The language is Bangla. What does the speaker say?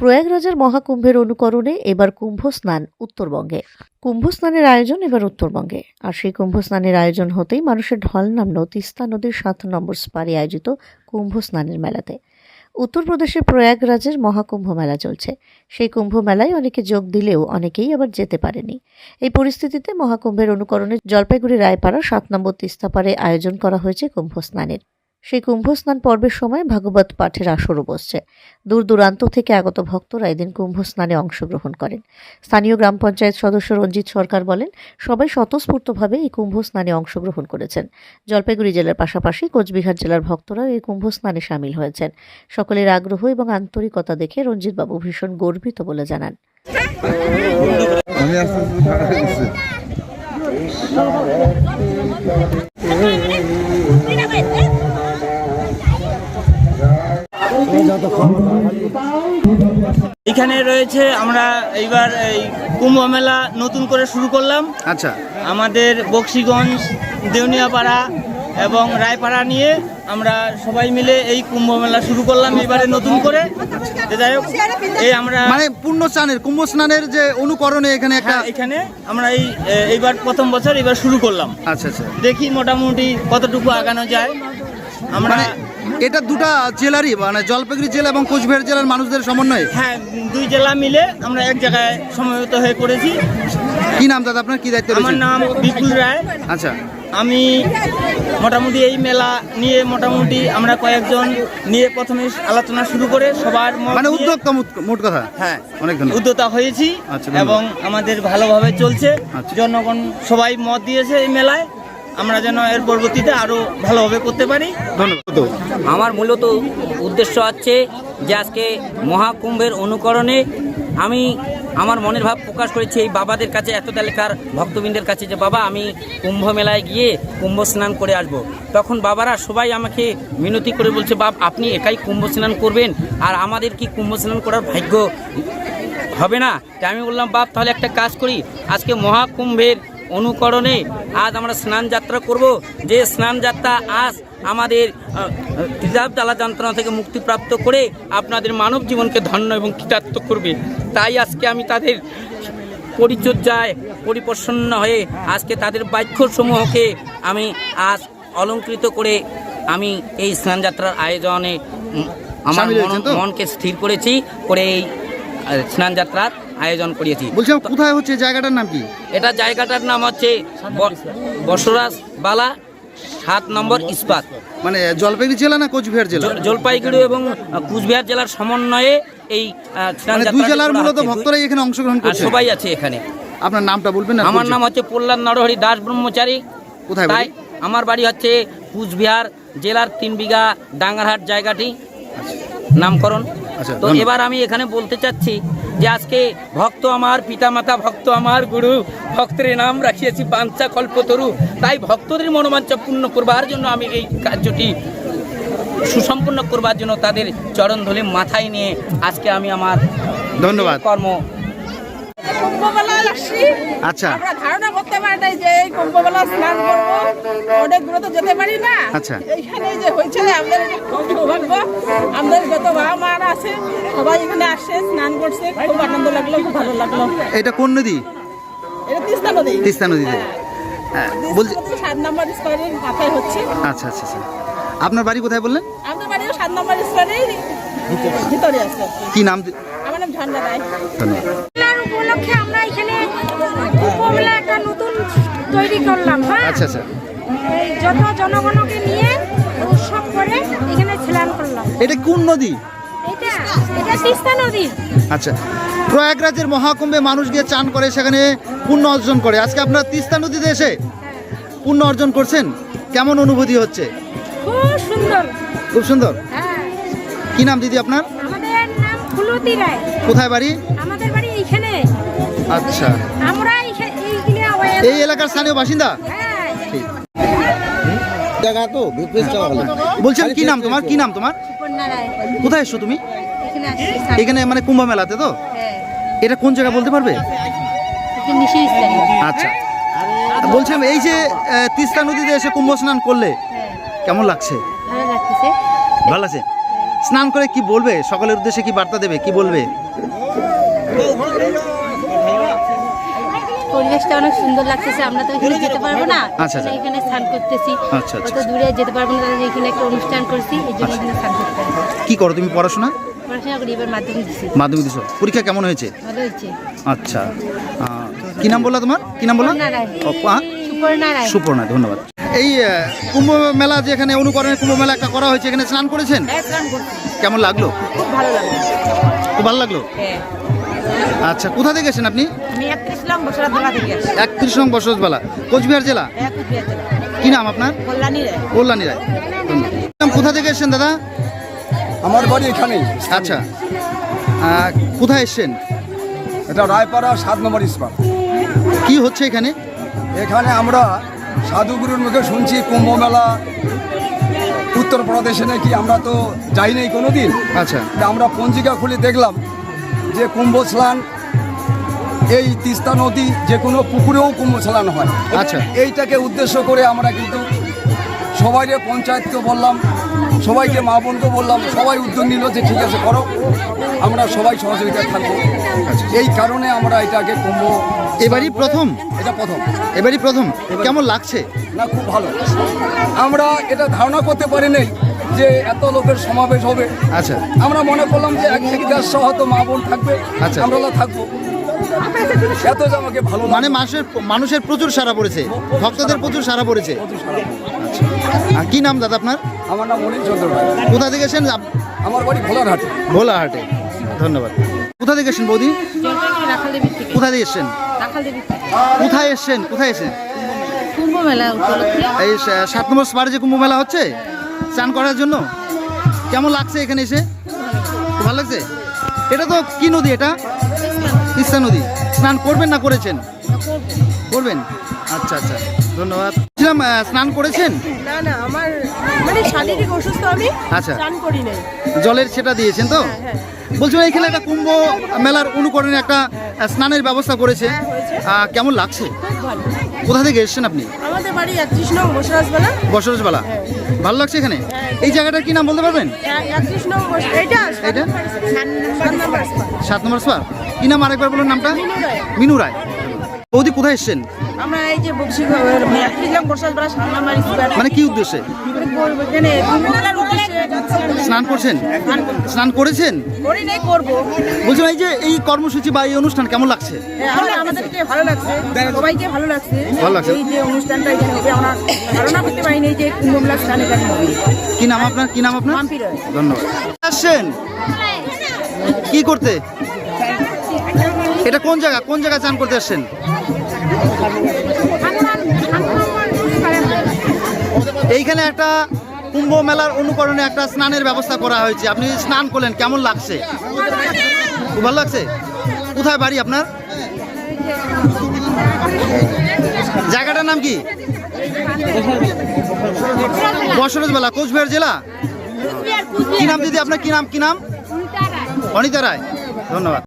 প্রয়াগরাজের মহাকুম্ভের অনুকরণে এবার কুম্ভ স্নান উত্তরবঙ্গে। কুম্ভ স্নানের আয়োজন এবার উত্তরবঙ্গে। আর সেই কুম্ভ স্নানের আয়োজন হতেই মানুষের ঢল নামল তিস্তা নদীর সাত নম্বর স্পারে আয়োজিত কুম্ভ স্নানের মেলাতে উত্তরপ্রদেশের প্রয়াগরাজের মহাকুম্ভ মেলা চলছে। সেই কুম্ভ মেলায় অনেকে যোগ দিলেও অনেকেই আবার যেতে পারেনি। এই পরিস্থিতিতে মহাকুম্ভের অনুকরণে জলপাইগুড়ি রায়পাড়া সাত নম্বর তিস্তাপাড়ে আয়োজন করা হয়েছে কুম্ভ স্নানের সেই কুম্ভ স্নান পর্বের সময় ভাগবত পাঠের আসরও বসছে। দূর দূরান্ত থেকে আগত ভক্তরা এদিন কুম্ভ স্নানে অংশগ্রহণ করেন। স্থানীয় গ্রাম পঞ্চায়েত সদস্য রঞ্জিত সরকার বলেন, সবাই স্বতঃস্ফূর্তভাবে এই কুম্ভ স্নানে অংশগ্রহণ করেছেন। জলপাইগুড়ি জেলার পাশাপাশি কোচবিহার জেলার ভক্তরাও এই কুম্ভ স্নানে সামিল হয়েছেন। সকলের আগ্রহ এবং আন্তরিকতা দেখে রঞ্জিত বাবু ভীষণ গর্বিত বলে জানান। এখানে রয়েছে আমরা এইবার এই কুম্ভ মেলা নতুন করে শুরু করলাম। আচ্ছা। আমাদের বক্সিগঞ্জ দেউনিয়াপাড়া এবং রায়পাড়া নিয়ে আমরা সবাই মিলে এই কুম্ভ মেলা শুরু করলাম এবারে নতুন করে। যাই হোক এই আমরা মানে পূর্ণ স্নানের কুম্ভ স্নানের যে অনুকরণে এখানে একটা হ্যাঁ, এখানে আমরা এই এইবার প্রথম বছর এবার শুরু করলাম। আচ্ছা আচ্ছা। দেখি মোটামুটি কতটুকু আগানো যায়। আমরা মানে এটা দুটা জেলারই মানে জলপাইগুড়ি জেলা এবং কোচবিহার জেলার মানুষদের সমন্বয়ে? হ্যাঁ দুই জেলা মিলে আমরা এক জায়গায় সমবেত হয়ে করেছি। কি নাম দাদা আপনার? কি দায়িত্ব আমার নাম বিপুল রায়। আচ্ছা। আমি মোটামুটি এই মেলা নিয়ে মোটামুটি আমরা কয়েকজন নিয়ে প্রথমে আলোচনা শুরু করে সবার মানে উদ্যোক্তা মোট- কথা? হ্যাঁ অনেক উদ্যোক্তা হয়েছি আচ্ছা, এবং আমাদের ভালোভাবে চলছে। আচ্ছা। জনগণ সবাই মত দিয়েছে এই মেলায়। আমরা যেন এর পরবর্তীতে আরও ভালোভাবে করতে পারি। ধন্যবাদ। আমার মূলত উদ্দেশ্য হচ্ছে যে আজকে মহাকুম্ভের অনুকরণে আমি আমার মনের ভাব প্রকাশ করেছি এই বাবাদের কাছে এত তালিকার ভক্তবৃন্দের কাছে যে বাবা আমি কুম্ভ মেলায় গিয়ে কুম্ভ স্নান করে আসব। তখন বাবারা সবাই আমাকে মিনতি করে বলছে বাপ আপনি একাই কুম্ভ স্নান করবেন আর আমাদের কি কুম্ভ স্নান করার ভাগ্য হবে না? তাই আমি বললাম বাপ তাহলে একটা কাজ করি। আজকে মহাকুম্ভের অনুকরণে আজ আমরা স্নান যাত্রা করব যে স্নান যাত্রা আজ আমাদের হিজাব জ্বালা যন্ত্রণা থেকে মুক্তিপ্রাপ্ত করে আপনাদের মানব জীবনকে ধন্য এবং কৃতার্থ করবে তাই আজকে আমি তাদের পরিচর্যায় পরিপ্রসন্ন হয়ে আজকে তাদের বাক্যসমূহকে আমি আজ অলঙ্কৃত করে আমি এই স্নান যাত্রার আয়োজনে আমার মন-? মনকে স্থির করেছি করে এই স্নান যাত্রার আয়োজন করিয়েছি। বলছিলাম কোথায় হচ্ছে জায়গাটার নাম কি? এটা জায়গাটার নাম হচ্ছে বসরাজ বালা সাত নম্বর ইস্পাত। মানে জলপাইগুড়ি জেলা না কোচবিহার জেলা? জলপাইগুড়ি এবং কোচবিহার জেলার সমন্বয়ে এই মানে দুই জেলার মূলত। ভক্তরাই এখানে অংশগ্রহণ করছে সবাই আছে এখানে। আপনার নামটা বলবেন না আমার নাম হচ্ছে প্রহ্লাদ নরহরি দাস ব্রহ্মচারী। কোথায় তাই আমার বাড়ি হচ্ছে কুচবিহার জেলার তিন বিঘা ডাঙ্গারহাট জায়গাটি। নামকরণ। আচ্ছা, তো এবার আমি এখানে বলতে চাচ্ছি যে আজকে ভক্ত আমার পিতামাতা ভক্ত আমার গুরু ভক্তের নাম রাখিয়েছি পাঞ্চা কল্পতরু। তাই ভক্তদের মনোবাঞ্ছা পূর্ণ করবার জন্য আমি এই কার্যটি সুসম্পন্ন করবার জন্য তাদের চরণ ধরে মাথায় নিয়ে আজকে আমি আমার ধন্যবাদ। কর্ম কুম্ভমেলায় আসছি। আচ্ছা। আমরা ধারণা করতে পারি যে এই কুম্ভমেলা স্নান করব। অনেক দূরে তো যেতে পারি না। আচ্ছা। এইখানে যে হয়েছে আমাদের সৌভাগ্য। আমাদের যত বাবা মারা আছে সবাই এখানে আসে স্নান করছে। খুব আনন্দ লাগল খুব ভালো লাগল। এটা কোন নদী? এটা তিস্তা নদী। তিস্তা নদীতে হ্যাঁ, বলছি তিস্তা সাত নম্বর স্কোয়ারের মাথায় হচ্ছে। আচ্ছা আচ্ছা আচ্ছা। আপনার বাড়ি কোথায় বললেন? আমাদের বাড়িও সাত নম্বর স্কোয়ারের ভিতরে আছে। কি নাম আমার নাম ঝর্ণা রায়। ধন্যবাদ। উপলক্ষে আমরা এখানে একটা নতুন তৈরি করলাম হ্যাঁ? আচ্ছা আচ্ছা। এই যত জনগণকে নিয়ে উৎসব করে এখানে স্নান করলাম। এটা কোন নদী? এটা এটা তিস্তা নদী। আচ্ছা। প্রয়াগরাজের মহাকুম্ভে মানুষ গিয়ে চান করে সেখানে পুণ্য অর্জন করে। আজকে আপনার তিস্তা নদীতে এসে পুণ্য অর্জন করছেন? কেমন অনুভূতি হচ্ছে? খুব সুন্দর। খুব সুন্দর? হ্যাঁ। কি নাম দিদি আপনার? আমাদের নাম ফুলতি রায়। কোথায় বাড়ি? আমাদের বাড়ি এইখানে। আচ্ছা। আমরা এই এলাকার স্থানীয় বাসিন্দা? হ্যাঁ জায়গা তো বিপরীত বলছেন কি নাম তোমার? কি নাম তোমার? কোথায় এসছো তুমি? এখানে মানে কুম্ভ মেলাতে তো? হ্যাঁ। এটা কোন জায়গা বলতে পারবে? আচ্ছা। বলছিলাম এই যে তিস্তা নদীতে এসে কুম্ভ স্নান করলে হ্যাঁ। কেমন লাগছে? ভালো আছে স্নান করে কি বলবে? সকলের উদ্দেশ্যে কি বার্তা দেবে? কি বলবে? পরিবেশটা অনেক সুন্দর লাগতেছে আমরা তো এখানে যেতে পারব না। আচ্ছা, আচ্ছা। এখানে স্নান করতেছি। আচ্ছা, আচ্ছা, অত দূরে যেতে পারব না এখানে একটা অনুষ্ঠান করছি এই জন্য এখানে স্নান করতে কি করো তুমি পড়াশোনা? পড়াশোনা করি এবার মাধ্যমিক দিচ্ছি মাধ্যমিক দিছো। পরীক্ষা কেমন হয়েছে? ভালো হয়েছে। আচ্ছা। কি নাম বললা তোমার? কি নাম বললা? সুপর্ণা রায়। সুপর্ণা ধন্যবাদ। এই কুম্ভ মেলা যেখানে অনুকরণে কুম্ভ মেলা একটা করা হয়েছে এখানে স্নান করেছেন? হ্যাঁ কেমন লাগল? খুব ভালো লাগল। খুব ভালো লাগল? হ্যাঁ। আচ্ছা কোথা থেকে এসেছেন আপনি? একত্রিশ লং বছর দোলা থেকে একত্রিশ নং বসতবালা কোচবিহার জেলা? হ্যাঁ কি নাম আপনার? কল্যাণী রে কল্যাণী রায়। কোথা থেকে এসেছেন দাদা? আমার বাড়ি এখানেই। আচ্ছা। কোথায় এসেছেন? এটা রায়পাড়া সাত নম্বর ইস্পাত। কি হচ্ছে এখানে? এখানে আমরা সাধুগুরুর মুখে শুনছি কুম্ভ মেলা উত্তরপ্রদেশে নাকি আমরা তো যাই নাই কোনো দিন আচ্ছা আমরা পঞ্জিকা খুলে দেখলাম যে কুম্ভ স্নান এই তিস্তা নদী যে কোনো পুকুরেও কুম্ভ স্নান হয়। আচ্ছা। এইটাকে উদ্দেশ্য করে আমরা কিন্তু সবাইকে পঞ্চায়েতকে বললাম সবাইকে মা বোনকে বললাম সবাই উদ্যোগ নিল যে ঠিক আছে করো আমরা সবাই সহযোগিতা থাকব। এই কারণে আমরা এটাকে কুম্ভ এবারই প্রথম? এটা প্রথম। এবারই প্রথম? কেমন লাগছে? না খুব ভালো। আমরা এটা ধারণা করতে পারি নাই যে এত লোকের সমাবেশ হবে। আচ্ছা। আমরা মনে করলাম যে এক থেকে দেড়শো হয়তো মা বোন থাকবে আচ্ছা। আমরা থাকব। এত যে আমাকে ভালো মানে মানুষের মানুষের প্রচুর সারা পড়েছে ভক্তদের প্রচুর সারা পড়েছে। আচ্ছা। আর কি নাম দাদা আপনার? আমার নাম মনির চন্দ্র কোথা থেকে এসেছেন? আমার বাড়ি ভোলারহাট। ভোলাহাটে ধন্যবাদ। কোথা থেকে এসেছেন বৌদি? কোথা থেকে এসেছেন? কোথায় এসেছেন? কোথায় এসেছেন? কুম্ভ মেলা এই সাত নম্বর স্পারে যে কুম্ভ মেলা হচ্ছে? স্নান করার জন্য? কেমন লাগছে এখানে এসে? ভালো লাগছে? এটা তো কি নদী এটা? তিস্তা নদী। স্নান করবেন না করেছেন? করবেন? আচ্ছা আচ্ছা। ধন্যবাদ। বলছিলাম, স্নান করেছেন? না না আমার মানে শারীরিক অসুস্থ আমি আচ্ছা। স্নান করি নাই। জলের সেটা দিয়েছেন তো? বলছিলাম এখানে একটা কুম্ভ মেলার অনুকরণে একটা স্নানের ব্যবস্থা করেছে। কেমন লাগছে? খুব ভালো। কোথা থেকে এসেছেন আপনি? আমাদের বাড়ি একত্রিশ নং বসরাজবেলা। বসরসবেলা ভালো লাগছে এখানে? এই জায়গাটার কি নাম বলতে পারবেন? একত্রিশ নং এইটা এটা? সাত নম্বর স্পার কি নাম আরেকবার বলুন নামটা? মিনু রায়। বৌদি কোথায় এসেছেন? আমরা এই যে বক্সি বসরাজবেলা। মানে কি উদ্দেশ্যে? উদ্দেশ্যে। স্নান করছেন? স্নান করেছেন? করি নাই করব। বলছিলাম এই যে এই কর্মসূচি বা এই অনুষ্ঠান কেমন লাগছে? হ্যাঁ, আমাদেরকে ভালো লাগছে। সবাইকে ভালো লাগছে। ভালো লাগছে। এই যে অনুষ্ঠানটা এখানে হবে আমরা ধারণা করতে পারিনি যে কুম্ভমেলা স্নান এখানে হবে। কি নাম আপনার? কি নাম আপনার? ধন্যবাদ। আসছেন? কি করতে? এটা কোন জায়গা? কোন জায়গায় চান করতে আসছেন? এইখানে একটা কুম্ভ মেলার অনুকরণে একটা স্নানের ব্যবস্থা করা হয়েছে। আপনি স্নান করলেন কেমন লাগছে? খুব ভালো লাগছে? কোথায় বাড়ি আপনার? জায়গাটার নাম কি? বসরজবেলা কোচবিহার জেলা? কি নাম দিদি আপনার? কি নাম কি নাম? অনিতা রায়। ধন্যবাদ।